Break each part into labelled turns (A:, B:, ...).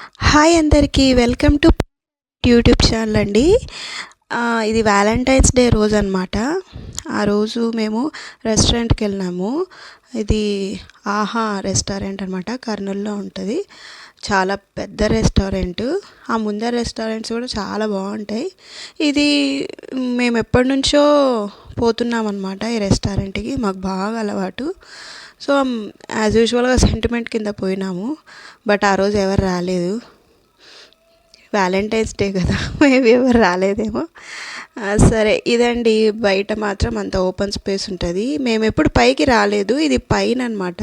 A: Hi అందరికీ welcome to YouTube channel అండి. ఇది వ్యాలంటైన్స్ డే రోజు అనమాట ఆ రోజు మేము రెస్టారెంట్కి వెళ్ళినాము. ఇది ఆహా రెస్టారెంట్ అనమాట కర్నూలులో ఉంటుంది. చాలా పెద్ద రెస్టారెంట్. ఆ ముందర రెస్టారెంట్స్ కూడా చాలా బాగుంటాయి. ఇది మేము ఎప్పటి నుంచో పోతున్నాం అనమాట ఈ రెస్టారెంట్కి. మాకు బాగా అలవాటు. సో యాజ్ యూజువల్గా సెంటిమెంట్ కింద పోయినాము. బట్ ఆ రోజు ఎవరు రాలేదు. వ్యాలంటైన్స్ డే కదా. మేబీ ఎవరు రాలేదేమో. సరే ఇదండి. బయట మాత్రం అంత ఓపెన్ స్పేస్ ఉంటుంది. మేము ఎప్పుడు పైకి రాలేదు. ఇది పైన అనమాట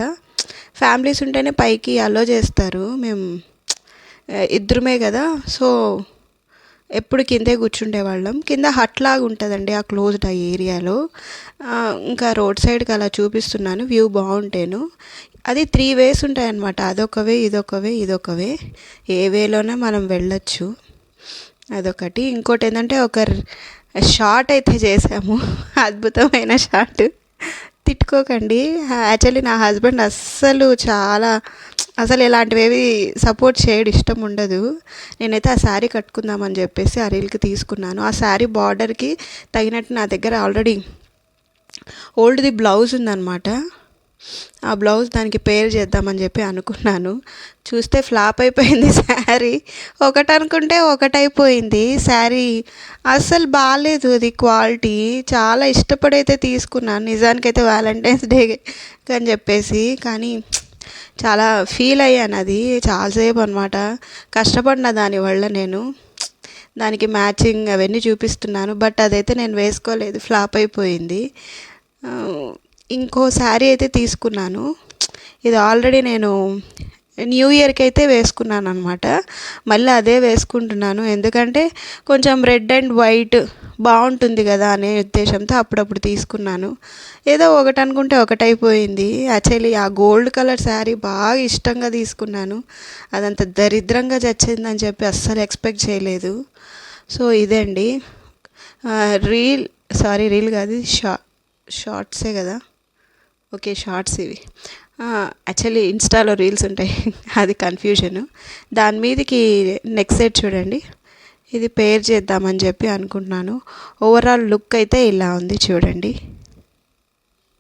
A: ఫ్యామిలీస్ ఉంటేనే పైకి అలో చేస్తారు. మేము ఇద్దరమే కదా. సో ఎప్పుడు కిందే కూర్చుండే వాళ్ళం కింద హట్ లాగా ఉంటుందండి ఆ క్లోజ్డ్ ఆ ఏరియాలో. ఇంకా రోడ్ సైడ్కి అలా చూపిస్తున్నాను వ్యూ బాగుంటేను. అది త్రీ వేస్ ఉంటాయన్నమాట. అదొక వే ఇదొక వే ఇదొక వే. ఏ వేలోనే మనం వెళ్ళొచ్చు. అదొకటి. ఇంకోటి ఏంటంటే ఒక షార్ట్ అయితే చేసాము. అద్భుతమైన షార్ట్ తిట్టుకోకండి. యాక్చువల్లీ నా హస్బెండ్ అస్సలు చాలా అసలు ఇలాంటివి సపోర్ట్ చేయడు ఇష్టం ఉండదు. నేనైతే ఆ శారీ కట్టుకుందామని చెప్పేసి ఆ రీల్కి తీసుకున్నాను. ఆ శారీ బార్డర్కి తగినట్టు నా దగ్గర ఆల్రెడీ ఓల్డ్ది బ్లౌజ్ ఉందన్నమాట. ఆ బ్లౌజ్ దానికి పేరు చేద్దామని చెప్పి అనుకున్నాను. చూస్తే ఫ్లాప్ అయిపోయింది శారీ. ఒకటి అనుకుంటే ఒకటి అయిపోయింది శారీ అస్సలు బాగాలేదు అది క్వాలిటీ. చాలా ఇష్టపడైతే తీసుకున్నాను. నిజానికైతే వ్యాలంటైన్స్ డే అని చెప్పేసి. కానీ చాలా ఫీల్ అయ్యాను అది. చాలాసేపు అనమాట కష్టపడిన దానివల్ల నేను దానికి మ్యాచింగ్ అవన్నీ చూపిస్తున్నాను. బట్ అదైతే నేను వేసుకోలేదు. ఫ్లాప్ అయిపోయింది. ఇంకో శారీ అయితే తీసుకున్నాను. ఇది ఆల్రెడీ నేను న్యూ ఇయర్కి అయితే వేసుకున్నాను అనమాట మళ్ళీ అదే వేసుకుంటున్నాను. ఎందుకంటే కొంచెం రెడ్ అండ్ వైట్ బాగుంటుంది కదా అనే ఉద్దేశంతో అప్పుడప్పుడు తీసుకున్నాను. ఏదో ఒకటి అనుకుంటే ఒకటైపోయింది. యాక్చువల్లీ ఆ గోల్డ్ కలర్ శారీ బాగా ఇష్టంగా తీసుకున్నాను. అదంత దరిద్రంగా చచ్చిందని చెప్పి అస్సలు ఎక్స్పెక్ట్ చేయలేదు. సో ఇదండి. అండి రీల్ సారీ రీల్ కాదు షా షార్ట్సే కదా. ఓకే షార్ట్స్ ఇవి. యాక్చువల్లీ ఇన్స్టాలో రీల్స్ ఉంటాయి. అది కన్ఫ్యూజన్. దాని మీదకి నెక్స్ట్ సైడ్ చూడండి. ఇది పేర్ చేద్దామని చెప్పి అనుకుంటున్నాను. ఓవరాల్ లుక్ అయితే ఇలా ఉంది చూడండి.